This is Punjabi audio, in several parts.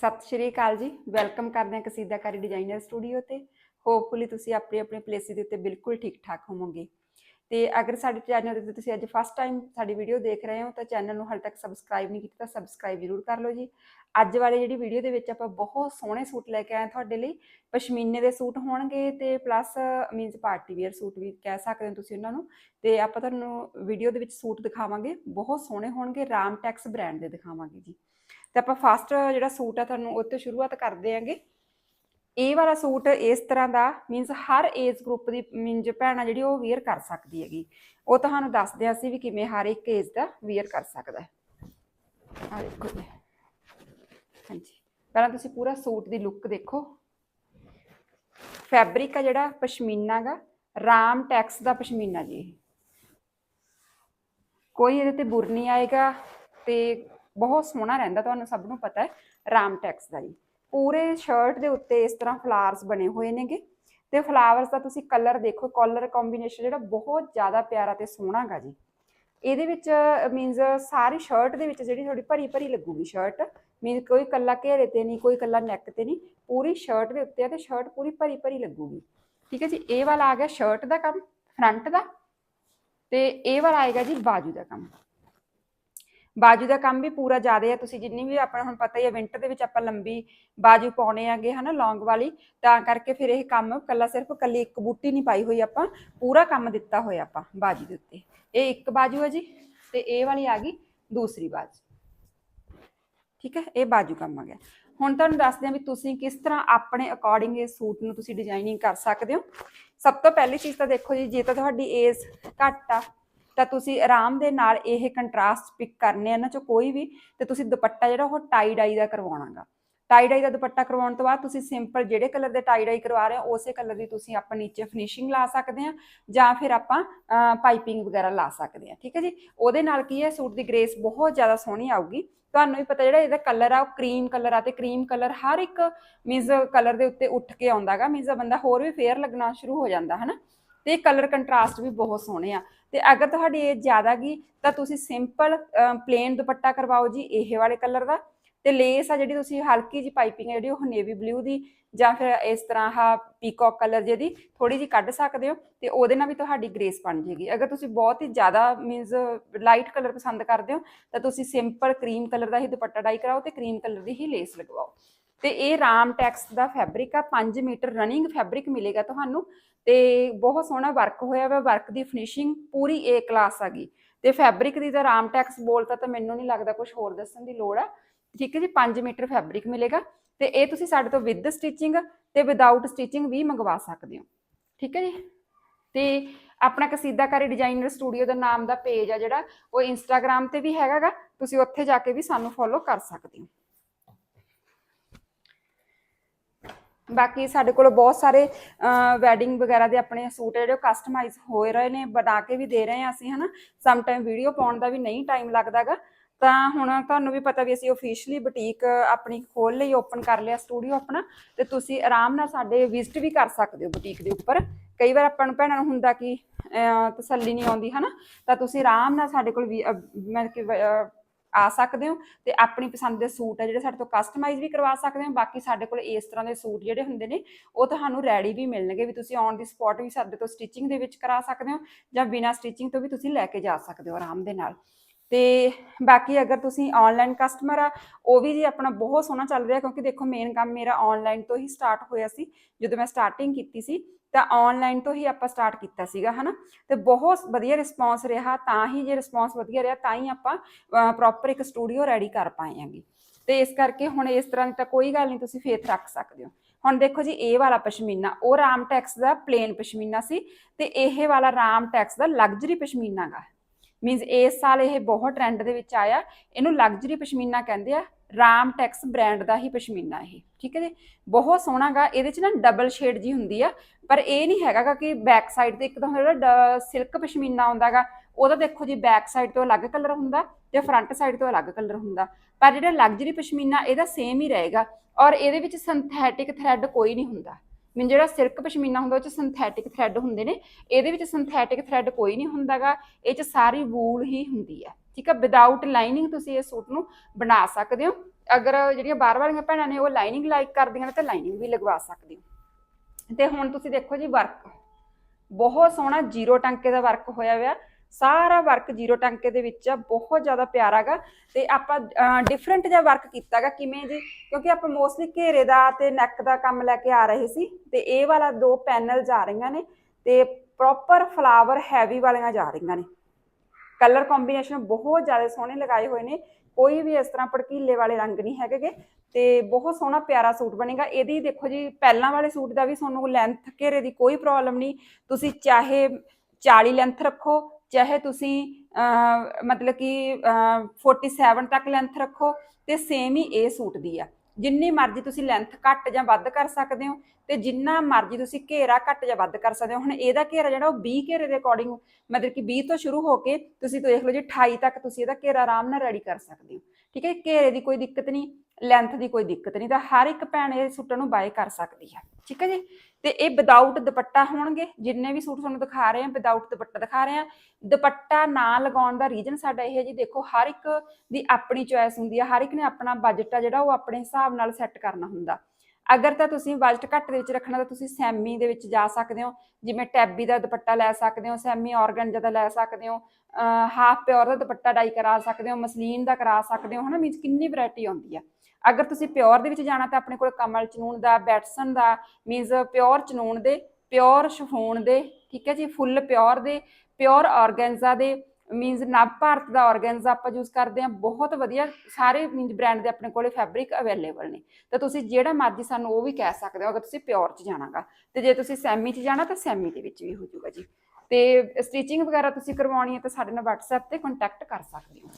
ਸਤਿ ਸ਼੍ਰੀ ਅਕਾਲ ਜੀ। ਵੈਲਕਮ ਕਰਦੇ ਹਾਂ ਕਸੀਦਾਕਾਰੀ ਡਿਜ਼ਾਈਨਰ ਸਟੂਡੀਓ ਤੇ। ਹੋਪਫੁਲੀ ਤੁਸੀਂ ਆਪਣੇ ਆਪਣੇ ਪਲੇਸਿਸ ਦੇ ਉੱਤੇ ਬਿਲਕੁਲ ਠੀਕ ਠਾਕ ਹੋਵੋਗੇ। ਤੇ ਅਗਰ ਸਾਡੇ ਚੈਨਲ ਦੇ ਤੁਸੀਂ ਅੱਜ ਫਸਟ ਟਾਈਮ ਸਾਡੀ ਵੀਡੀਓ ਦੇਖ ਰਹੇ ਹੋ, ਤਾਂ ਚੈਨਲ ਨੂੰ ਹਾਲੇ ਤੱਕ ਸਬਸਕ੍ਰਾਈਬ ਨਹੀਂ ਕੀਤਾ, ਤਾਂ ਸਬਸਕ੍ਰਾਈਬ ਜ਼ਰੂਰ ਕਰ ਲਓ ਜੀ। ਅੱਜ ਵਾਲੀ ਜਿਹੜੀ ਵੀਡੀਓ ਦੇ ਵਿੱਚ ਆਪਾਂ ਬਹੁਤ ਸੋਹਣੇ ਸੂਟ ਲੈ ਕੇ ਆਏ ਹਾਂ ਤੁਹਾਡੇ ਲਈ। ਪਸ਼ਮੀਨੇ ਦੇ ਸੂਟ ਹੋਣਗੇ ਤੇ plus means party wear suit ਵੀ ਕਹਿ ਸਕਦੇ ਹੋ ਤੁਸੀਂ ਉਹਨਾਂ ਨੂੰ। ਤੇ ਆਪਾਂ ਤੁਹਾਨੂੰ ਵੀਡੀਓ ਦੇ ਵਿੱਚ ਸੂਟ ਦਿਖਾਵਾਂਗੇ। ਬਹੁਤ ਸੋਹਣੇ ਹੋਣਗੇ, ਰਾਮ ਟੈਕਸ ਬ੍ਰਾਂਡ ਦੇ ਦਿਖਾਵਾਂਗੇ ਜੀ। ਤੇ ਆਪਾਂ ਫਸਟ ਜਿਹੜਾ ਸੂਟ ਆ ਤੁਹਾਨੂੰ ਉਹ ਤੋਂ ਸ਼ੁਰੂਆਤ ਕਰਦੇ ਆਂਗੇ। ਇਹ ਵਾਲਾ ਸੂਟ ਇਸ ਤਰ੍ਹਾਂ ਦਾ ਮੀਨਸ ਹਰ ਏਜ ਗਰੁੱਪ ਦੀ ਮੀਨਸ ਭੈਣਾ ਜਿਹੜੀ ਉਹ ਵੇਅਰ ਕਰ ਸਕਦੀ ਹੈਗੀ। ਉਹ ਤੁਹਾਨੂੰ ਦੱਸਦੇ ਹਾਂ ਅਸੀਂ ਵੀ ਕਿਵੇਂ ਹਰ ਇੱਕ ਏਜ ਦਾ ਵੇਅਰ ਕਰ ਸਕਦਾ ਹੈ। ਆ ਦੇਖੋ ਹਾਂਜੀ। ਪਹਿਲਾਂ ਤੁਸੀਂ ਪੂਰਾ ਸੂਟ ਦੀ ਲੁੱਕ ਦੇਖੋ। ਫੈਬਰਿਕ ਆ ਜਿਹੜਾ ਪਸ਼ਮੀਨਾ ਗਾ, ਰਾਮ ਟੈਕਸ ਦਾ ਪਸ਼ਮੀਨਾ ਜੀ। ਕੋਈ ਇਹਦੇ ਤੇ ਬੁਰ ਨਹੀਂ ਆਏਗਾ ਤੇ ਬਹੁਤ ਸੋਹਣਾ ਰਹਿੰਦਾ, ਤੁਹਾਨੂੰ ਸਭ ਨੂੰ ਪਤਾ ਹੈ, ਰਾਮ ਟੈਕਸ ਦਾ ਜੀ। ਪੂਰੇ ਸ਼ਰਟ ਦੇ ਉੱਤੇ ਇਸ ਤਰ੍ਹਾਂ ਫਲਾਵਰਸ ਬਣੇ ਹੋਏ ਨੇਗੇ ਤੇ ਫਲਾਵਰਸ ਦਾ ਤੁਸੀਂ ਕਲਰ ਦੇਖੋ ਕਲਰ ਕੰਬੀਨੇਸ਼ਨ ਜਿਹੜਾ ਬਹੁਤ ਜ਼ਿਆਦਾ ਪਿਆਰਾ ਤੇ ਸੋਹਣਾ ਗਾ ਜੀ। ਇਹਦੇ ਵਿੱਚ ਮੀਨਸ ਸਾਰੀ ਸ਼ਰਟ ਦੇ ਵਿੱਚ ਜਿਹੜੀ ਥੋੜੀ ਭਰੀ ਭਰੀ ਲੱਗੂਗੀ ਸ਼ਰਟ ਮੀਨ ਕੋਈ ਕੱਲਾ ਘੇਰੇ ਤੇ ਨਹੀਂ, ਕੋਈ ਕੱਲਾ ਨੈਕ ਤੇ ਨਹੀਂ, ਪੂਰੀ ਸ਼ਰਟ ਦੇ ਉੱਤੇ ਆ ਤੇ ਸ਼ਰਟ ਪੂਰੀ ਭਰੀ ਭਰੀ ਲੱਗੂਗੀ। ਠੀਕ ਹੈ ਜੀ, ਇਹ ਵਾਲਾ ਆ ਗਿਆ ਸ਼ਰਟ ਦਾ ਕੰਮ ਫਰੰਟ ਦਾ ਤੇ ਇਹ ਵਾਲਾ ਆਏਗਾ ਜੀ ਬਾਜੂ ਦਾ ਕੰਮ। ਬਾਜੂ ਦਾ ਕੰਮ ਵੀ ਪੂਰਾ ਜ਼ਿਆਦਾ ਹੈ, ਤੁਸੀਂ ਜਿੰਨੀ ਵੀ ਆਪਣਾ ਹੁਣ ਪਤਾ ਹੀ ਹੈ ਵਿੰਟਰ ਦੇ ਵਿੱਚ ਆਪਾਂ ਲੰਬੀ ਬਾਜੂ ਪਾਉਣੇ ਆਗੇ ਹਨਾ ਲੌਂਗ ਵਾਲੀ, ਤਾਂ ਕਰਕੇ ਫਿਰ ਇਹ ਕੰਮ ਕੱਲਾ ਸਿਰਫ ਕੱਲੀ ਇੱਕ ਬੂਟੀ ਨਹੀਂ ਪਾਈ ਹੋਈ ਆਪਾਂ, ਪੂਰਾ ਕੰਮ ਦਿੱਤਾ ਹੋਇਆ ਆਪਾਂ ਬਾਜੂ ਦੇ ਉੱਤੇ। ਇਹ ਇੱਕ ਬਾਜੂ ਹੈ ਜੀ, ਤੇ ਇਹ ਵਾਲੀ ਆ ਗਈ ਦੂਸਰੀ ਬਾਜੂ। ਠੀਕ ਹੈ, ਇਹ ਬਾਜੂ ਕੰਮ ਆ ਗਿਆ। ਹੁਣ ਤੁਹਾਨੂੰ ਦੱਸਦੇ ਹਾਂ ਵੀ ਤੁਸੀਂ ਕਿਸ ਤਰ੍ਹਾਂ ਆਪਣੇ ਅਕੋਰਡਿੰਗ ਇਹ ਸੂਟ ਨੂੰ ਤੁਸੀਂ ਡਿਜ਼ਾਈਨਿੰਗ ਕਰ ਸਕਦੇ ਹੋ। ਸਭ ਤੋਂ ਪਹਿਲੀ ਚੀਜ਼ ਤਾਂ ਦੇਖੋ ਜੀ, ਜੇ ਤਾਂ ਤੁਹਾਡੀ ਏਜ ਘੱਟ ਆ ਤਾਂ ਤੁਸੀਂ ਆਰਾਮ ਦੇ ਨਾਲ ਇਹ ਕੰਟਰਾਸਟ ਪਿਕ ਕਰਨੇ ਇਹਨਾਂ ਚੋਂ ਕੋਈ ਵੀ, ਤੇ ਤੁਸੀਂ ਦੁਪੱਟਾ ਜਿਹੜਾ ਉਹ ਟਾਈ ਡਾਈ ਦਾ ਕਰਵਾਉਣਾਗਾ। ਟਾਈ ਡਾਈ ਦਾ ਦੁਪੱਟਾ ਕਰਵਾਉਣ ਤੋਂ ਬਾਅਦ ਤੁਸੀਂ ਸਿੰਪਲ ਜਿਹੜੇ ਕਲਰ ਦੇ ਟਾਈ ਡਾਈ ਕਰਵਾ ਰਹੇ ਹੋ, ਉਸੇ ਕਲਰ ਦੀ ਤੁਸੀਂ ਆਪਾਂ ਨੀਚੇ ਫਿਨਿਸ਼ਿੰਗ ਲਾ ਸਕਦੇ ਆ ਜਾਂ ਫਿਰ ਆਪਾਂ ਪਾਈਪਿੰਗ ਵਗੈਰਾ ਲਾ ਸਕਦੇ ਆ ਠੀਕ ਹੈ ਜੀ? ਉਹਦੇ ਨਾਲ ਕੀ ਹੈ, ਸੂਟ ਦੀ ਗ੍ਰੇਸ ਬਹੁਤ ਜ਼ਿਆਦਾ ਸੋਹਣੀ ਆਊਗੀ। ਤੁਹਾਨੂੰ ਵੀ ਪਤਾ ਜਿਹੜਾ ਇਹਦਾ ਕਲਰ ਆ, ਉਹ ਕਰੀਮ ਕਲਰ ਆ, ਤੇ ਕਰੀਮ ਕਲਰ ਹਰ ਇੱਕ ਮੀਨਸ ਕਲਰ ਦੇ ਉੱਤੇ ਉੱਠ ਕੇ ਆਉਂਦਾਗਾ। ਮੀਨਸ ਬੰਦਾ ਹੋਰ ਵੀ ਫੇਅਰ ਲੱਗਣਾ ਸ਼ੁਰੂ ਹੋ ਜਾਂਦਾ, ਹਨਾ? ਤੇ ਕਲਰ ਕੰਟਰਾਸਟ ਵੀ ਬਹੁਤ ਸੋਹਣੇ ਆ। ਤੇ ਅਗਰ ਤੁਹਾਡੀ ਇਹ ਜ਼ਿਆਦਾ ਗਈ, ਤਾਂ ਤੁਸੀਂ ਸਿੰਪਲ ਪਲੇਨ ਦੁਪੱਟਾ ਕਰਵਾਓ ਜੀ, ਇਹ ਵਾਲੇ ਕਲਰ ਦਾ। ਤੇ ਲੇਸ ਆ ਜਿਹੜੀ ਤੁਸੀਂ ਹਲਕੀ ਜੀ ਪਾਈਪਿੰਗ ਹੈ ਜਿਹੜੀ ਉਹ ਨੇਵੀ ਬਲੂ ਦੀ ਜਾਂ ਫਿਰ ਇਸ ਤਰ੍ਹਾਂ ਆ ਪੀਕੌਕ ਕਲਰ ਜਿਹਦੀ ਥੋੜੀ ਜੀ ਕੱਢ ਸਕਦੇ ਹੋ ਤੇ ਉਹਦੇ ਨਾਲ ਵੀ ਤੁਹਾਡੀ ਗ੍ਰੇਸ ਬਣ ਜੇਗੀ ਅਗਰ ਤੁਸੀਂ ਬਹੁਤ ਹੀ ਜ਼ਿਆਦਾ ਮੀਨਸ ਲਾਈਟ ਕਲਰ ਪਸੰਦ ਕਰਦੇ ਹੋ, ਤਾਂ ਤੁਸੀਂ ਸਿੰਪਲ ਕਰੀਮ ਕਲਰ ਦਾ ਹੀ ਦੁਪੱਟਾ ਡਾਈ ਕਰਾਓ ਤੇ ਕਰੀਮ ਕਲਰ ਦੀ ਹੀ ਲੇਸ ਲਗਵਾਓ। ਤੇ ਇਹ ਰਾਮ ਟੈਕਸ ਦਾ ਫੈਬਰਿਕ ਆ 5 ਮੀਟਰ ਰਨਿੰਗ ਫੈਬਰਿਕ ਮਿਲੇਗਾ ਤੁਹਾਨੂੰ। ਤੇ ਬਹੁਤ ਸੋਹਣਾ ਵਰਕ ਹੋਇਆ ਵਾ ਵਰਕ ਦੀ ਫਿਨਿਸ਼ਿੰਗ ਪੂਰੀ ਏ ਕਲਾਸ ਆ ਗਈ। ਤੇ ਫੈਬਰਿਕ ਦੀ ਤਾਂ ਰਾਮ ਟੈਕਸ ਬੋਲਤਾ ਤਾਂ ਮੈਨੂੰ ਨਹੀਂ ਲੱਗਦਾ ਕੁਝ ਹੋਰ ਦੱਸਣ ਦੀ ਲੋੜ ਆ। ਠੀਕ ਹੈ ਜੀ 5 ਮੀਟਰ ਫੈਬਰਿਕ ਮਿਲੇਗਾ ਤੇ ਇਹ ਤੁਸੀਂ ਸਾਡੇ ਤੋਂ ਵਿਦ ਸਟਿਚਿੰਗ ਤੇ ਵਿਦਆਊਟ ਸਟਿਚਿੰਗ ਵੀ ਮੰਗਵਾ ਸਕਦੇ ਹੋ। ਠੀਕ ਹੈ ਜੀ? ਤੇ ਆਪਣਾ ਕਸੀਦਾਕਾਰੀ ਡਿਜ਼ਾਈਨਰ ਸਟੂਡੀਓ ਦਾ ਨਾਮ ਦਾ ਪੇਜ ਆ ਜਿਹੜਾ, ਉਹ ਇੰਸਟਾਗ੍ਰam ਤੇ ਵੀ ਹੈਗਾਗਾ, ਤੁਸੀਂ ਉੱਥੇ ਜਾ ਕੇ ਵੀ ਸਾਨੂੰ ਫੋਲੋ ਕਰ ਸਕਦੇ ਹੋ। ਬਾਕੀ ਸਾਡੇ ਕੋਲ ਬਹੁਤ ਸਾਰੇ ਵੈਡਿੰਗ ਵਗੈਰਾ ਦੇ ਆਪਣੇ ਸੂਟ ਜਿਹੜੇ ਕਸਟਮਾਈਜ਼ ਹੋਏ ਰਹੇ ਨੇ, ਬਣਾ ਕੇ ਵੀ ਦੇ ਰਹੇ ਹਾਂ ਅਸੀਂ, ਹਨਾ? ਸਮ ਟਾਈਮ ਵੀਡੀਓ ਪਾਉਣ ਦਾ ਵੀ ਨਹੀਂ ਟਾਈਮ ਲੱਗਦਾਗਾ ਤਾਂ ਹੁਣ ਤੁਹਾਨੂੰ ਵੀ ਪਤਾ ਵੀ ਅਸੀਂ ਅਫੀਸ਼ੀਅਲੀ ਬੁਟੀਕ ਆਪਣੀ ਖੋਲ ਲਈ ਓਪਨ ਕਰ ਲਿਆ ਸਟੂਡੀਓ ਆਪਣਾ, ਤੇ ਤੁਸੀਂ ਆਰਾਮ ਨਾਲ ਸਾਡੇ ਵਿਜ਼ਿਟ ਵੀ ਕਰ ਸਕਦੇ ਹੋ ਬੁਟੀਕ ਦੇ ਉੱਪਰ। ਕਈ ਵਾਰ ਆਪਾਂ ਨੂੰ ਭੈਣਾਂ ਨੂੰ ਹੁੰਦਾ ਕਿ ਤਸੱਲੀ ਨਹੀਂ ਆਉਂਦੀ, ਹਨਾ? ਤਾਂ ਤੁਸੀਂ ਆਰਾਮ ਨਾਲ ਸਾਡੇ ਕੋਲ ਵੀ ਮਤਲਬ ਕਿ ਆ ਸਕਦੇ ਹੋ ਤੇ ਆਪਣੀ ਪਸੰਦ ਦੇ ਸੂਟ ਆ ਜਿਹੜੇ ਸਾਡੇ ਤੋਂ ਕਸਟਮਾਈਜ਼ ਵੀ ਕਰਵਾ ਸਕਦੇ ਹੋ, ਬਾਕੀ ਸਾਡੇ ਕੋਲ ਇਸ ਤਰ੍ਹਾਂ ਦੇ ਸੂਟ ਜਿਹੜੇ ਹੁੰਦੇ ਨੇ, ਉਹ ਤੁਹਾਨੂੰ ਰੈਡੀ ਵੀ ਮਿਲਣਗੇ ਵੀ ਤੁਸੀਂ ਔਨ ਦੀ ਸਪੌਟ ਵੀ ਸਾਡੇ ਤੋਂ ਸਟਿਚਿੰਗ ਦੇ ਵਿੱਚ ਕਰਾ ਸਕਦੇ ਹੋ ਜਾਂ ਬਿਨਾ ਸਟਿਚਿੰਗ ਤੋਂ ਵੀ ਤੁਸੀਂ ਲੈ ਕੇ ਜਾ ਸਕਦੇ ਹੋ ਆਰਾਮ ਦੇ ਨਾਲ। ਤੇ ਬਾਕੀ ਅਗਰ ਤੁਸੀਂ ਆਨਲਾਈਨ ਕਸਟਮਰ ਆ, ਉਹ ਵੀ ਜੀ ਆਪਣਾ ਬਹੁਤ ਸੋਹਣਾ ਚੱਲ ਰਿਹਾ ਕਿਉਂਕਿ ਦੇਖੋ ਮੇਨ ਕੰਮ ਮੇਰਾ ਆਨਲਾਈਨ ਤੋਂ ਹੀ ਸਟਾਰਟ ਹੋਇਆ ਸੀ, ਜਦੋਂ ਮੈਂ ਸਟਾਰਟਿੰਗ ਕੀਤੀ ਸੀ ਤਾਂ ਆਨਲਾਈਨ ਤੋਂ ਹੀ ਆਪਾਂ ਸਟਾਰਟ ਕੀਤਾ ਸੀਗਾ, ਹਨਾ? ਤੇ ਬਹੁਤ ਵਧੀਆ ਰਿਸਪੌਂਸ ਰਿਹਾ, ਤਾਂ ਹੀ ਜੇ ਰਿਸਪੌਂਸ ਵਧੀਆ ਰਿਹਾ, ਤਾਂ ਹੀ ਆਪਾਂ ਪ੍ਰੋਪਰ ਇੱਕ ਸਟੂਡੀਓ ਰੈਡੀ ਕਰ ਪਾਏ ਪਾਏਆਂਗੇ ਤੇ ਇਸ ਕਰਕੇ ਹੁਣ ਇਸ ਤਰ੍ਹਾਂ ਦੀ ਤਾਂ ਕੋਈ ਗੱਲ ਨਹੀਂ, ਤੁਸੀਂ ਫੇਥ ਰੱਖ ਸਕਦੇ ਹੋ। ਹੁਣ ਦੇਖੋ ਜੀ, ਇਹ ਵਾਲਾ ਪਸ਼ਮੀਨਾ, ਉਹ ਰਾਮ ਟੈਕਸ ਦਾ ਪਲੇਨ ਪਸ਼ਮੀਨਾ ਸੀ ਤੇ ਇਹ ਵਾਲਾ ਰਾਮ ਟੈਕਸ ਦਾ ਲਗਜ਼ਰੀ ਪਸ਼ਮੀਨਾ ਗਾ ਮੀਨਸ ਇਸ ਸਾਲ ਇਹ ਬਹੁਤ ਟ੍ਰੈਂਡ ਦੇ ਵਿੱਚ ਆਇਆ, ਇਹਨੂੰ ਲਗਜ਼ਰੀ ਪਸ਼ਮੀਨਾ ਕਹਿੰਦੇ ਆ। ਰਾਮ ਟੈਕਸ ਬ੍ਰਾਂਡ ਦਾ ਹੀ ਪਸ਼ਮੀਨਾ ਇਹ, ਠੀਕ ਹੈ ਜੀ? ਬਹੁਤ ਸੋਹਣਾ ਗਾ, ਇਹਦੇ ਚ ਨਾ ਡਬਲ ਸ਼ੇਡ ਜੀ ਹੁੰਦੀ ਆ, ਪਰ ਇਹ ਨਹੀਂ ਹੈਗਾ ਗਾ ਕਿ ਬੈਕ ਸਾਈਡ ਤੇ ਇੱਕ ਤਾਂ ਜਿਹੜਾ ਸਿਲਕ ਪਸ਼ਮੀਨਾ ਆਉਂਦਾਗਾ ਉਹਦਾ ਦੇਖੋ ਜੀ ਬੈਕ ਸਾਈਡ ਤੋਂ ਅਲੱਗ ਕਲਰ ਹੁੰਦਾ ਤੇ ਫਰੰਟ ਸਾਈਡ ਤੋਂ ਅਲੱਗ ਕਲਰ ਹੁੰਦਾ, ਪਰ ਜਿਹੜਾ ਲਗਜ਼ਰੀ ਪਸ਼ਮੀਨਾ ਇਹਦਾ ਸੇਮ ਹੀ ਰਹੇਗਾ ਔਰ ਇਹਦੇ ਵਿੱਚ ਸਿੰਥੈਟਿਕ ਥ੍ਰੈਡ ਕੋਈ ਨਹੀਂ ਹੁੰਦਾ। ਮੀਨ ਜਿਹੜਾ ਸਿਲਕ ਪਸ਼ਮੀਨਾ ਹੁੰਦਾ, ਉਹ ਚ ਸਿੰਥੈਟਿਕ ਥ੍ਰੈਡ ਹੁੰਦੇ ਨੇ, ਇਹਦੇ ਵਿੱਚ ਸਿੰਥੈਟਿਕ ਥ੍ਰੈਡ ਕੋਈ ਨਹੀਂ ਹੁੰਦਾਗਾ ਇਹ ਚ ਸਾਰੀ ਵੂਲ ਹੀ ਹੁੰਦੀ ਹੈ ਠੀਕ ਹੈ ਵਿਦਆਊਟ ਲਾਈਨਿੰਗ ਤੁਸੀਂ ਇਹ ਸੂਟ ਨੂੰ ਬਣਾ ਸਕਦੇ ਹੋ। ਅਗਰ ਜਿਹੜੀਆਂ ਬਾਹਰ ਵਾਲੀਆਂ ਭੈਣਾਂ ਨੇ ਉਹ ਲਾਈਨਿੰਗ ਲਾਈਕ ਕਰਦੀਆਂ ਨੇ, ਤਾਂ ਲਾਈਨਿੰਗ ਵੀ ਲਗਵਾ ਸਕਦੇ ਹੋ। ਤੇ ਹੁਣ ਤੁਸੀਂ ਦੇਖੋ ਜੀ ਵਰਕ ਬਹੁਤ ਸੋਹਣਾ ਜ਼ੀਰੋ ਟਾਂਕੇ ਦਾ ਵਰਕ ਹੋਇਆ ਹੋਇਆ। ਸਾਰਾ ਵਰਕ ਜ਼ੀਰੋ ਟਾਂਕੇ ਦੇ ਵਿੱਚ ਆ, ਬਹੁਤ ਜ਼ਿਆਦਾ ਪਿਆਰਾ ਗਾ ਤੇ ਆਪਾਂ ਡਿਫਰੈਂਟ ਜਿਹਾ ਵਰਕ ਕੀਤਾ ਕੀਤਾਗਾ ਕਿਵੇਂ ਜੀ? ਕਿਉਂਕਿ ਆਪਾਂ ਮੋਸਟਲੀ ਘੇਰੇ ਦਾ ਤੇ ਨੈਕ ਦਾ ਕੰਮ ਲੈ ਕੇ ਆ ਰਹੇ ਸੀ। ਤੇ ਇਹ ਵਾਲਾ ਦੋ ਪੈਨਲਸ ਆ ਰਹੀਆਂ ਨੇ ਤੇ ਪ੍ਰੋਪਰ ਫਲਾਵਰ ਹੈਵੀ ਵਾਲੀਆਂ ਜਾ ਰਹੀਆਂ ਨੇ। ਕਲਰ ਕੰਬੀਨੇਸ਼ਨ ਬਹੁਤ ਜ਼ਿਆਦਾ ਸੋਹਣੇ ਲਗਾਏ ਹੋਏ ਨੇ। ਕੋਈ ਵੀ ਇਸ ਤਰ੍ਹਾਂ ਭੜਕੀਲੇ ਵਾਲੇ ਰੰਗ ਨਹੀਂ ਹੈਗੇਗੇ ਤੇ ਬਹੁਤ ਸੋਹਣਾ ਪਿਆਰਾ ਸੂਟ ਬਣੇਗਾ। ਇਹਦੀ ਦੇਖੋ ਜੀ ਪਹਿਲਾਂ ਵਾਲੇ ਸੂਟ ਦਾ ਵੀ ਤੁਹਾਨੂੰ ਲੈਂਥ ਘੇਰੇ ਦੀ ਕੋਈ ਪ੍ਰੋਬਲਮ ਨਹੀਂ। ਤੁਸੀਂ ਚਾਹੇ 40 ਲੈਂਥ ਰੱਖੋ ਚਾਹੇ ਤੁਸੀਂ ਮਤਲਬ ਕਿ ਅਹ, 47 ਤੱਕ ਲੈਂਥ ਰੱਖੋ ਤੇ ਸੇਮ ਹੀ ਇਹ ਸੂਟ ਦੀ ਆ। ਜਿੰਨੀ ਮਰਜ਼ੀ ਤੁਸੀਂ ਲੈਂਥ ਘੱਟ ਜਾਂ ਵੱਧ ਕਰ ਸਕਦੇ ਹੋ ਤੇ ਜਿੰਨਾ ਮਰਜ਼ੀ ਤੁਸੀਂ ਘੇਰਾ ਘੱਟ ਜਾਂ ਵੱਧ ਕਰ ਸਕਦੇ ਹੋ। ਹੁਣ ਇਹਦਾ ਘੇਰਾ ਜਿਹੜਾ ਉਹ 20 ਘੇਰੇ ਦੇ ਅਕੋਰਡਿੰਗ ਮਤਲਬ ਕਿ 20 ਤੋਂ ਸ਼ੁਰੂ ਹੋ ਕੇ ਤੁਸੀਂ ਦੇਖ ਲਓ ਜੀ 28 ਤੱਕ ਤੁਸੀਂ ਇਹਦਾ ਘੇਰਾ ਆਰਾਮ ਨਾਲ ਰੈਡੀ ਕਰ ਸਕਦੇ ਹੋ। ਠੀਕ ਹੈ ਘੇਰੇ ਦੀ ਕੋਈ ਦਿੱਕਤ ਨਹੀਂ ਲੈਂਥ ਦੀ ਕੋਈ ਦਿੱਕਤ ਨਹੀਂ ਤਾਂ ਹਰ ਇੱਕ ਭੈਣ ਇਹ ਸੂਟਾਂ ਨੂੰ ਬਾਏ ਕਰ ਸਕਦੀ ਹੈ। ਠੀਕ ਹੈ ਜੀ? ਤੇ ਇਹ ਵਿਦਆਊਟ ਦੁਪੱਟਾ ਹੋਣਗੇ, ਜਿੰਨੇ ਵੀ ਸੂਟ ਤੁਹਾਨੂੰ ਦਿਖਾ ਰਹੇ ਆ ਵਿਦਆਊਟ ਦੁਪੱਟਾ ਦਿਖਾ ਰਹੇ ਹਾਂ। ਦੁਪੱਟਾ ਨਾ ਲਗਾਉਣ ਦਾ ਰੀਜ਼ਨ ਸਾਡਾ ਇਹ ਹੈ ਜੀ, ਦੇਖੋ, ਹਰ ਇੱਕ ਦੀ ਆਪਣੀ ਚੁਆਇਸ ਹੁੰਦੀ ਹੈ ਹਰ ਇੱਕ ਨੇ ਆਪਣਾ ਬਜਟ ਆ ਜਿਹੜਾ ਉਹ ਆਪਣੇ ਹਿਸਾਬ ਨਾਲ ਸੈੱਟ ਕਰਨਾ ਹੁੰਦਾ। ਅਗਰ ਤਾਂ ਤੁਸੀਂ ਬਜਟ ਘੱਟ ਦੇ ਵਿੱਚ ਰੱਖਣਾ ਤਾਂ ਤੁਸੀਂ ਸੈਮੀ ਦੇ ਵਿੱਚ ਜਾ ਸਕਦੇ ਹੋ। ਜਿਵੇਂ ਟੈਬੀ ਦਾ ਦੁਪੱਟਾ ਲੈ ਸਕਦੇ ਹੋ, ਸੈਮੀ ਆਰਗਨਜਾ ਦਾ ਲੈ ਸਕਦੇ ਹੋ ਹਾਫ ਪਿਓਰ ਦਾ ਦੁਪੱਟਾ ਡਾਈ ਕਰਾ ਸਕਦੇ ਹੋ, ਮਸਲੀਨ ਦਾ ਕਰਾ ਸਕਦੇ ਹੋ, ਹਨਾ, ਮੀਨਸ ਕਿੰਨੀ ਵੈਰਾਈਟੀ ਆਉਂਦੀ ਆ। ਅਗਰ ਤੁਸੀਂ ਪਿਓਰ ਦੇ ਵਿੱਚ ਜਾਣਾ ਤਾਂ ਆਪਣੇ ਕੋਲ ਕਮਲ ਚਨੂਨ ਦਾ, ਬੈਟਸਨ ਦਾ, ਮੀਨਸ ਪਿਓਰ ਚਨੂਨ ਦੇ, ਪਿਓਰ ਸ਼ਫੂਨ ਦੇ, ਠੀਕ ਹੈ ਜੀ, ਫੁੱਲ ਪਿਓਰ ਦੇ, ਪਿਓਰ ਆਰਗੈਂਜ਼ਾ ਦੇ ਮੀਨਸ ਨਵ ਭਾਰਤ ਦਾ ਆਰਗੈਂਜ਼ਾ ਆਪਾਂ ਯੂਜ਼ ਕਰਦੇ ਹਾਂ, ਬਹੁਤ ਵਧੀਆ, ਸਾਰੇ ਮੀਨਸ ਬ੍ਰਾਂਡ ਦੇ ਆਪਣੇ ਕੋਲੇ ਫੈਬਰਿਕ ਅਵੇਲੇਬਲ ਨੇ। ਤਾਂ ਤੁਸੀਂ ਜਿਹੜਾ ਮਰਜ਼ੀ ਸਾਨੂੰ ਉਹ ਵੀ ਕਹਿ ਸਕਦੇ ਹੋ, ਅਗਰ ਤੁਸੀਂ ਪਿਓਰ 'ਚ ਜਾਣਾਗਾ। ਤੇ ਜੇ ਤੁਸੀਂ ਸੈਮੀ 'ਚ ਜਾਣਾ, ਤਾਂ ਸੈਮੀ ਦੇ ਵਿੱਚ ਵੀ ਹੋ ਜਾਊਗਾ ਜੀ। ਤੇ ਸਟਿਚਿੰਗ ਵਗੈਰਾ ਤੁਸੀਂ ਕਰਵਾਉਣੀ ਹੈ ਤਾਂ ਸਾਡੇ ਨਾਲ WhatsApp ਤੇ ਕੰਟੈਕਟ ਕਰ ਸਕਦੇ ਹੋ।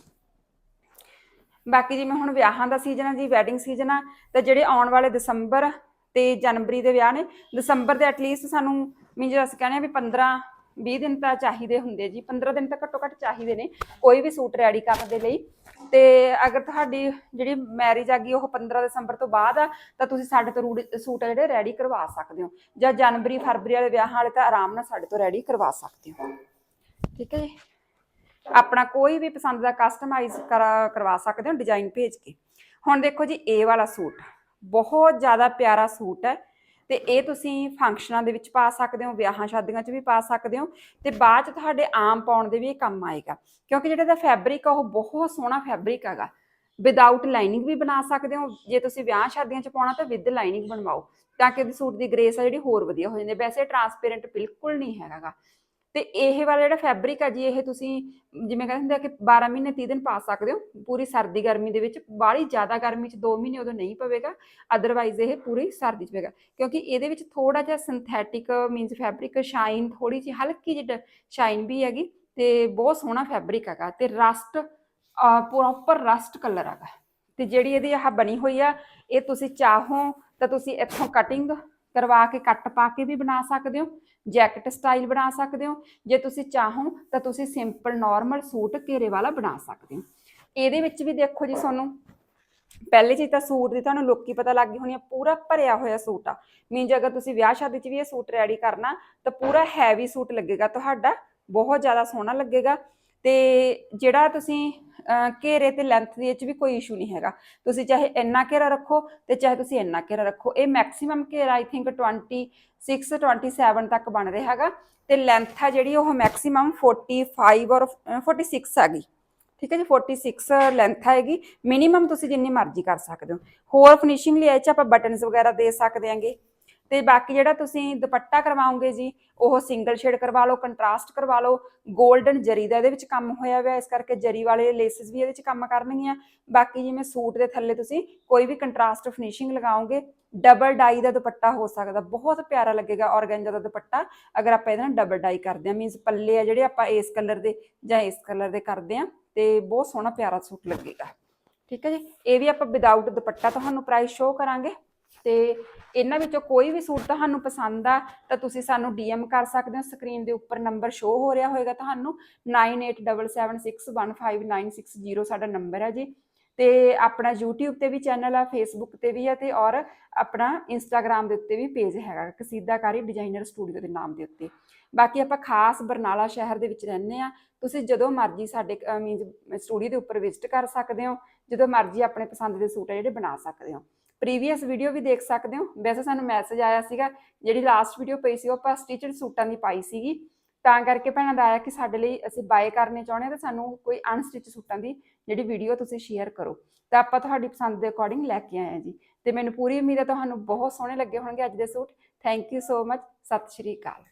ਬਾਕੀ ਜਿਵੇਂ ਹੁਣ ਵਿਆਹਾਂ ਦਾ ਸੀਜ਼ਨ ਆ ਜੀ ਵੈਡਿੰਗ ਸੀਜ਼ਨ ਆ, ਤਾਂ ਜਿਹੜੇ ਆਉਣ ਵਾਲੇ ਦਸੰਬਰ ਤੇ ਜਨਵਰੀ ਦੇ ਵਿਆਹ ਨੇ, ਦਸੰਬਰ ਦੇ ਐਟਲੀਸਟ ਸਾਨੂੰ ਮੀਨਸ ਅਸੀਂ ਕਹਿੰਦੇ ਆ ਵੀ 15 20 ਦਿਨ ਤਾਂ ਚਾਹੀਦੇ ਹੁੰਦੇ ਜੀ 15 ਦਿਨ ਤਾਂ ਘੱਟੋ ਘੱਟ ਚਾਹੀਦੇ ਨੇ, ਕੋਈ ਵੀ ਸੂਟ ਰੈਡੀ ਕਰਨ ਦੇ ਲਈ। ਤੇ ਅਗਰ ਤੁਹਾਡੀ ਜਿਹੜੀ ਮੈਰਿਜ ਆ ਗਈ, ਉਹ 15 ਦਸੰਬਰ ਤੋਂ ਬਾਅਦ ਆ, ਤਾਂ ਤੁਸੀਂ ਸਾਡੇ ਤੋਂ ਰੂਡ- ਸੂਟ ਆ ਜਿਹੜੇ ਰੈਡੀ ਕਰਵਾ ਸਕਦੇ ਹੋ। ਜਾਂ ਜਨਵਰੀ, ਫਰਵਰੀ ਵਾਲੇ ਵਿਆਹਾਂ ਵਾਲੇ ਤਾਂ ਆਰਾਮ ਨਾਲ ਸਾਡੇ ਤੋਂ ਰੈਡੀ ਕਰਵਾ ਸਕਦੇ ਹੋ। ਠੀਕ ਹੈ ਜੀ? ਆਪਣਾ ਕੋਈ ਵੀ ਪਸੰਦ ਦਾ ਕਸਟਮਾਈਜ਼ ਕਰਵਾ ਸਕਦੇ ਹੋ ਡਿਜ਼ਾਈਨ ਭੇਜ ਕੇ। ਹੁਣ ਦੇਖੋ ਜੀ, ਇਹ ਵਾਲਾ ਸੂਟ, ਬਹੁਤ ਜ਼ਿਆਦਾ ਪਿਆਰਾ ਸੂਟ ਹੈ। ਤੇ ਇਹ ਤੁਸੀਂ ਫੰਕਸ਼ਨਾਂ ਦੇ ਵਿੱਚ ਪਾ ਸਕਦੇ ਹੋ, ਵਿਆਹਾਂ ਸ਼ਾਦੀਆਂ 'ਚ ਵੀ ਪਾ ਸਕਦੇ ਹੋ ਤੇ ਬਾਅਦ 'ਚ ਤੁਹਾਡੇ ਆਮ ਪਾਉਣ ਦੇ ਵੀ ਇਹ ਕੰਮ ਆਏਗਾ। ਕਿਉਂਕਿ ਜਿਹੜਾ ਦਾ ਫੈਬਰਿਕ ਆ, ਉਹ ਬਹੁਤ ਸੋਹਣਾ ਫੈਬਰਿਕ ਹੈਗਾ। ਵਿਦਆਊਟ ਲਾਈਨਿੰਗ ਵੀ ਬਣਾ ਸਕਦੇ ਹੋ, ਜੇ ਤੁਸੀਂ ਵਿਆਹ ਸ਼ਾਦੀਆਂ 'ਚ ਪਾਉਣਾ ਤਾਂ ਵਿਦ ਲਾਈਨਿੰਗ ਬਣਵਾਓ। ਤਾਂ ਕਿ ਸੂਟ ਦੀ ਗ੍ਰੇਸ ਆ ਜਿਹੜੀ ਹੋਰ ਵਧੀਆ ਹੋ ਜਾਂਦੀ ਵੈਸੇ ਟਰਾਂਸਪੇਰੈਂਟ ਬਿਲਕੁਲ ਨਹੀਂ ਹੈਗਾਗਾ। ਤੇ ਇਹ ਵਾਲਾ ਜਿਹੜਾ ਫੈਬਰਿਕ ਆ ਜੀ, ਇਹ ਤੁਸੀਂ ਜਿਵੇਂ ਕਹਿੰਦੇ ਹੁੰਦੇ ਆ ਕਿ 12 ਮਹੀਨੇ 30 ਦਿਨ ਪਾ ਸਕਦੇ ਹੋ। ਪੂਰੀ ਸਰਦੀ ਗਰਮੀ ਦੇ ਵਿੱਚ ਬਾਹਲੀ ਜ਼ਿਆਦਾ ਗਰਮੀ 'ਚ 2 ਮਹੀਨੇ ਉਦੋਂ ਨਹੀਂ ਪਵੇਗਾ। ਅਦਰਵਾਈਜ਼ ਇਹ ਪੂਰੀ ਸਰਦੀ 'ਚ ਪਵੇਗਾ। ਕਿਉਂਕਿ ਇਹਦੇ ਵਿੱਚ ਥੋੜਾ ਜਿਹਾ ਸਿੰਥੈਟਿਕ ਮੀਨਸ ਫੈਬਰਿਕ ਸ਼ਾਈਨ ਥੋੜੀ ਜਿਹੀ, ਹਲਕੀ ਜਿਹੀ ਸ਼ਾਈਨ ਵੀ ਹੈਗੀ ਤੇ ਬਹੁਤ ਸੋਹਣਾ ਫੈਬਰਿਕ ਹੈਗਾ ਤੇ ਰਸਟ ਪ੍ਰੋਪਰ ਰਸਟ ਕਲਰ ਹੈਗਾ। ਤੇ ਜਿਹੜੀ ਇਹਦੀ ਆਹ ਬਣੀ ਹੋਈ ਆ, ਇਹ ਤੁਸੀਂ ਚਾਹੋ ਤਾਂ ਤੁਸੀਂ ਇੱਥੋਂ ਕਟਿੰਗ ਕਰਵਾ ਕੇ ਕੱਟ ਪਾ ਕੇ ਵੀ ਬਣਾ ਸਕਦੇ ਹੋ। ਜੈਕਟ ਸਟਾਈਲ ਬਣਾ ਸਕਦੇ ਹੋ। ਜੇ ਤੁਸੀਂ ਚਾਹੋ ਤਾਂ ਤੁਸੀਂ ਸਿੰਪਲ ਨਾਰਮਲ ਸੂਟ ਘੇਰੇ ਵਾਲਾ ਬਣਾ ਸਕਦੇ ਹੋ। ਇਹਦੇ ਵਿੱਚ ਵੀ ਦੇਖੋ ਜੀ ਤੁਹਾਨੂੰ, ਪਹਿਲੇ ਚੀਜ਼ ਤਾਂ ਸੂਟ ਦੀ ਤੁਹਾਨੂੰ ਲੁੱਕ ਹੀ ਪਤਾ ਲੱਗ ਗਈ ਹੋਣੀ ਆ, ਪੂਰਾ ਭਰਿਆ ਹੋਇਆ ਸੂਟ ਆ। ਮੀਨਜ਼ ਅਗਰ ਤੁਸੀਂ ਵਿਆਹ ਸ਼ਾਦੀ 'ਚ ਵੀ ਇਹ ਸੂਟ ਰੈਡੀ ਕਰਨਾ ਤਾਂ ਪੂਰਾ ਹੈਵੀ ਸੂਟ ਲੱਗੇਗਾ, ਤੁਹਾਡਾ ਬਹੁਤ ਜ਼ਿਆਦਾ ਸੋਹਣਾ ਲੱਗੇਗਾ। ਤੇ ਜਿਹੜਾ ਤੁਸੀਂ ਘੇਰੇ ਤੇ ਲੈਂਥ ਦੇ ਵਿੱਚ ਵੀ ਕੋਈ ਇਸ਼ੂ ਨਹੀਂ ਹੈਗਾ। ਤੁਸੀਂ ਚਾਹੇ ਇੰਨਾ ਘੇਰਾ ਰੱਖੋ ਤੇ ਚਾਹੇ ਤੁਸੀਂ ਇੰਨਾ ਘੇਰਾ ਰੱਖੋ। ਇਹ ਮੈਕਸਿਮਮ ਘੇਰਾ ਆਈ ਥਿੰਕ 26 27 ਤੱਕ ਬਣ ਰਿਹਾ ਹੈਗਾ ਤੇ ਲੈਂਥ ਆ ਜਿਹੜੀ ਉਹ ਮੈਕਸਿਮਮ 45 ਔਰ ਅਹ, 46 ਹੈਗੀ। ਠੀਕ ਹੈ ਜੀ 46 ਲੈਂਥ ਆਏਗੀ ਮਿਨੀਮਮ ਤੁਸੀਂ ਜਿੰਨੀ ਮਰਜ਼ੀ ਕਰ ਸਕਦੇ ਹੋ। ਹੋਰ ਫਿਨਿਸ਼ਿੰਗ ਲਈ ਇਹ ਚ ਆਪਾਂ ਬਟਨਸ ਵਗੈਰਾ ਦੇ ਸਕਦੇ ਆਂਗੇ ਤੇ ਬਾਕੀ ਜਿਹੜਾ ਤੁਸੀਂ ਦੁਪੱਟਾ ਕਰਵਾਓਗੇ ਜੀ, ਉਹ ਸਿੰਗਲ ਸ਼ੇਡ ਕਰਵਾ ਲਓ ਕੰਟਰਾਸਟ ਕਰਵਾ ਲਓ 골ਡਨ ਜਰੀ ਦਾ ਇਹਦੇ ਵਿੱਚ ਕੰਮ ਹੋਇਆ ਹੋਇਆ, ਇਸ ਕਰਕੇ ਜਰੀ ਵਾਲੇ ਲੇਸਿਸ ਵੀ ਇਹਦੇ ਵਿੱਚ ਕੰਮ ਕਰਨਗੀਆਂ। ਬਾਕੀ ਜਿਵੇਂ ਸੂਟ ਦੇ ਥੱਲੇ ਤੁਸੀਂ ਕੋਈ ਵੀ ਕੰਟਰਾਸਟ ਫਿਨਿਸ਼ਿੰਗ ਲਗਾਓਗੇ ਡਬਲ ਡਾਈ ਦਾ ਦੁਪੱਟਾ ਹੋ ਸਕਦਾ, ਬਹੁਤ ਪਿਆਰਾ ਲੱਗੇਗਾ ਔਰਗੈਂਜਾ ਦਾ ਦੁਪੱਟਾ, ਅਗਰ ਆਪਾਂ ਇਹਦੇ ਨਾਲ ਡਬਲ ਡਾਈ ਕਰਦੇ ਹਾਂ ਮੀਨਸ ਪੱਲੇ ਆ ਜਿਹੜੇ ਆਪਾਂ ਇਸ ਕਲਰ ਦੇ ਜਾਂ ਇਸ ਕਲਰ ਦੇ ਕਰਦੇ ਹਾਂ, ਤੇ ਬਹੁਤ ਸੋਹਣਾ ਪਿਆਰਾ ਸੂਟ ਲੱਗੇਗਾ। ਠੀਕ ਹੈ ਜੀ? ਇਹ ਵੀ ਆਪਾਂ ਵਿਦਆਊਟ ਦੁਪੱਟਾ ਤੁਹਾਨੂੰ ਪ੍ਰਾਈਸ ਸ਼ੋ ਕਰਾਂਗੇ। ਤੇ ਇਹਨਾਂ ਵਿੱਚੋਂ ਕੋਈ ਵੀ ਸੂਟ ਤੁਹਾਨੂੰ ਪਸੰਦ ਆ ਤਾਂ ਤੁਸੀਂ ਸਾਨੂੰ ਡੀਐਮ ਕਰ ਸਕਦੇ ਹੋ ਸਕਰੀਨ ਦੇ ਉੱਪਰ ਨੰਬਰ ਸ਼ੋ ਹੋ ਰਿਹਾ ਹੋਏਗਾ ਤੁਹਾਨੂੰ 9877615960 ਸਾਡਾ ਨੰਬਰ ਹੈ ਜੀ ਤੇ ਆਪਣਾ YouTube ਤੇ ਵੀ ਚੈਨਲ ਆ Facebook ਤੇ ਵੀ ਆ ਤੇ ਔਰ ਆਪਣਾ Instagram ਦੇ ਉੱਤੇ ਵੀ ਪੇਜ ਹੈਗਾ ਕਸੀਦਾਕਾਰੀ ਡਿਜ਼ਾਈਨਰ ਸਟੂਡੀਓ ਦੇ ਨਾਮ ਦੇ ਉੱਤੇ ਬਾਕੀ ਆਪਾਂ ਖਾਸ ਬਰਨਾਲਾ ਸ਼ਹਿਰ ਦੇ ਵਿੱਚ ਰਹਿੰਦੇ ਆ ਤੁਸੀਂ ਜਦੋਂ ਮਰਜ਼ੀ ਸਾਡੇ ਮੀਨਸ ਸਟੂਡੀਓ ਦੇ ਉੱਪਰ ਵਿਜ਼ਿਟ ਕਰ ਸਕਦੇ ਹੋ ਜਦੋਂ ਮਰਜ਼ੀ ਆਪਣੇ ਪਸੰਦ ਦੇ ਸੂਟ ਆ ਜਿਹੜੇ ਬਣਾ ਸਕਦੇ ਹੋ ਪ੍ਰੀਵੀਅਸ ਵੀਡੀਓ ਵੀ ਦੇਖ ਸਕਦੇ ਹੋ। ਵੈਸੇ ਸਾਨੂੰ ਮੈਸੇਜ ਆਇਆ ਸੀਗਾ, ਜਿਹੜੀ ਲਾਸਟ ਵੀਡੀਓ ਪਈ ਸੀ, ਉਹ ਆਪਾਂ ਸਟਿਚਡ ਸੂਟਾਂ ਦੀ ਪਾਈ ਸੀਗੀ। ਤਾਂ ਕਰਕੇ ਭੈਣਾਂ ਦਾ ਆਇਆ ਕਿ ਸਾਡੇ ਲਈ ਅਸੀਂ ਬਾਏ ਕਰਨੇ ਚਾਹੁੰਦੇ ਹਾਂ ਤਾਂ ਸਾਨੂੰ ਕੋਈ ਅਨਸਟਿਚ ਸੂਟਾਂ ਦੀ ਜਿਹੜੀ ਵੀਡੀਓ ਤੁਸੀਂ ਸ਼ੇਅਰ ਕਰੋ। ਤਾਂ ਆਪਾਂ ਤੁਹਾਡੀ ਪਸੰਦ ਦੇ ਅਕੋਰਡਿੰਗ ਲੈ ਕੇ ਆਏ ਹਾਂ ਜੀ। ਤੇ ਮੈਨੂੰ ਪੂਰੀ ਉਮੀਦ ਹੈ ਤੁਹਾਨੂੰ ਬਹੁਤ ਸੋਹਣੇ ਲੱਗੇ ਹੋਣਗੇ ਅੱਜ ਦੇ suit. Thank you so much ਸਤਿ ਸ਼੍ਰੀ ਅਕਾਲ।